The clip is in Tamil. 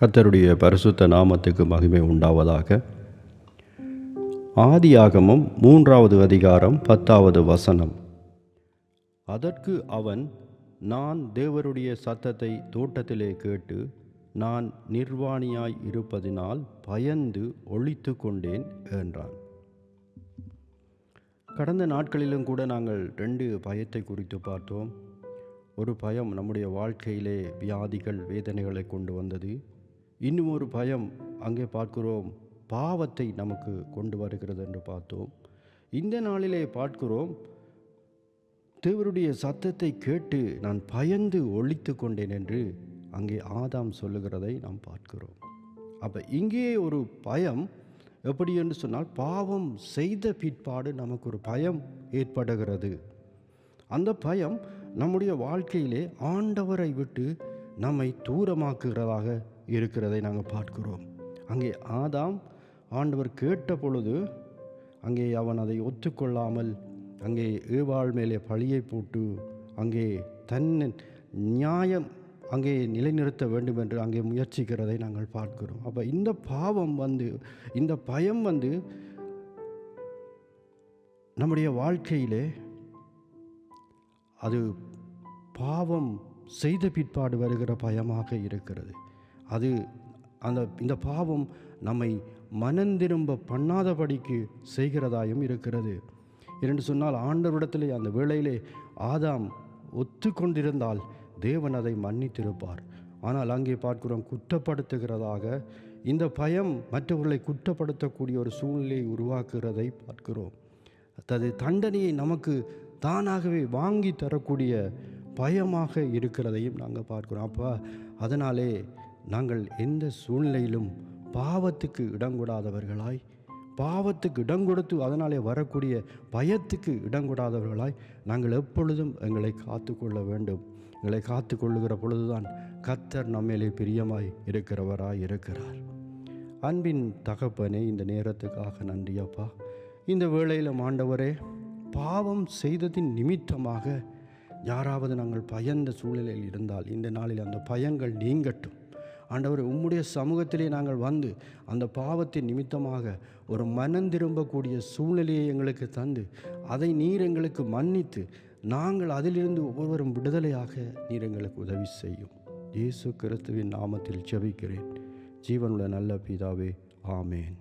கர்த்தருடைய பரிசுத்த நாமத்துக்கு மகிமை உண்டாவதாக. ஆதியாகமம் மூன்றாவது அதிகாரம் பத்தாவது வசனம். அதற்கு அவன் நான் தேவருடைய சத்தத்தை தோட்டத்திலே கேட்டு நான் நிர்வாணியாய் இருப்பதினால் பயந்து ஒழித்து கொண்டேன் என்றான். கடந்த நாட்களிலும் கூட நாங்கள் ரெண்டு பயத்தை குறித்து பார்த்தோம். ஒரு பயம் நம்முடைய வாழ்க்கையிலே வியாதிகள் வேதனைகளை கொண்டு வந்தது. இன்னும் ஒரு பயம் அங்கே பார்க்கிறோம். பாவத்தை நமக்கு கொண்டு வருகிறது என்று பார்த்தோம். இந்த நாளிலே பார்க்கிறோம். தேவருடைய சத்தத்தை கேட்டு நான் பயந்து ஒழித்து கொண்டேன் என்று அங்கே ஆதாம் சொல்லுகிறதை நாம் பார்க்கிறோம். அப்போ இங்கே ஒரு பயம். எப்படி என்று சொன்னால் பாவம் செய்த பிற்பாடு நமக்கு ஒரு பயம் ஏற்படுகிறது. அந்த பயம் நம்முடைய வாழ்க்கையிலே ஆண்டவரை விட்டு நம்மை தூரமாக்குகிறதாக இருக்கிறதை நாங்கள் பார்க்கிறோம். அங்கே ஆதாம் ஆண்டவர் கேட்ட பொழுது அங்கே அவன் அதை ஒத்துக்கொள்ளாமல் அங்கே ஏவாள் மேலே பழியை போட்டு அங்கே தன் நியாயம் அங்கே நிலைநிறுத்த வேண்டும் என்று அங்கே முயற்சிக்கிறதை நாங்கள் பார்க்கிறோம். அப்போ இந்த பாவம் வந்து இந்த பயம் வந்து நம்முடைய வாழ்க்கையிலே அது பாவம் செய்த பிற்பாடு வருகிற பயமாக இருக்கிறது. அது அந்த இந்த பாவம் நம்மை மனந்திரும்ப பண்ணாதபடிக்கு செய்கிறதாயும் இருக்கிறது. என்று சொன்னால் ஆண்டவரிடத்திலே அந்த வேளையிலே ஆதாம் ஒத்துக்கொண்டிருந்தால் தேவன் அதை மன்னித்திருப்பார். ஆனால் அங்கே பார்க்கிறோம் குற்றப்படுத்துகிறதாக. இந்த பயம் மற்றவர்களை குற்றப்படுத்தக்கூடிய ஒரு சூழ்நிலையை உருவாக்குகிறதை பார்க்கிறோம். தது தண்டனையை நமக்கு தானாகவே வாங்கி தரக்கூடிய பயமாக இருக்கிறதையும் நாங்கள் பார்க்கிறோம். அப்போ அதனாலே நாங்கள் எந்த சூழ்நிலையிலும் பாவத்துக்கு இடங்கூடாதவர்களாய் பாவத்துக்கு இடம் கொடுத்து அதனாலே வரக்கூடிய பயத்துக்கு இடம் கொடாதவர்களாய் நாங்கள் எப்பொழுதும் எங்களை காத்து கொள்ள வேண்டும். எங்களை காத்து கொள்ளுகிற பொழுதுதான் கத்தர் நம்மேலே பிரியமாய் இருக்கிறவராய் இருக்கிறார். அன்பின் தகப்பனே இந்த நேரத்துக்காக நன்றி அப்பா. இந்த வேளையில் ஆண்டவரே பாவம் செய்ததின் நிமித்தமாக யாராவது நாங்கள் பயந்த சூழ்நிலையில் இருந்தால் இந்த நாளில் அந்த பயங்கள் நீங்கட்டும். ஆண்டவர் உம்முடைய சமூகத்திலே நாங்கள் வந்து அந்த பாவத்தின் நிமித்தமாக ஒரு மனம் திரும்பக்கூடிய சூழ்நிலையை எங்களுக்கு தந்து அதை நீர் எங்களுக்கு மன்னித்து நாங்கள் அதிலிருந்து ஒவ்வொருவரும் விடுதலையாக நீர் எங்களுக்கு உதவி செய்யும். இயேசு கிறிஸ்துவின் நாமத்தில் ஜெபிக்கிறேன். ஜீவனுள்ள நல்ல பிதாவே ஆமேன்.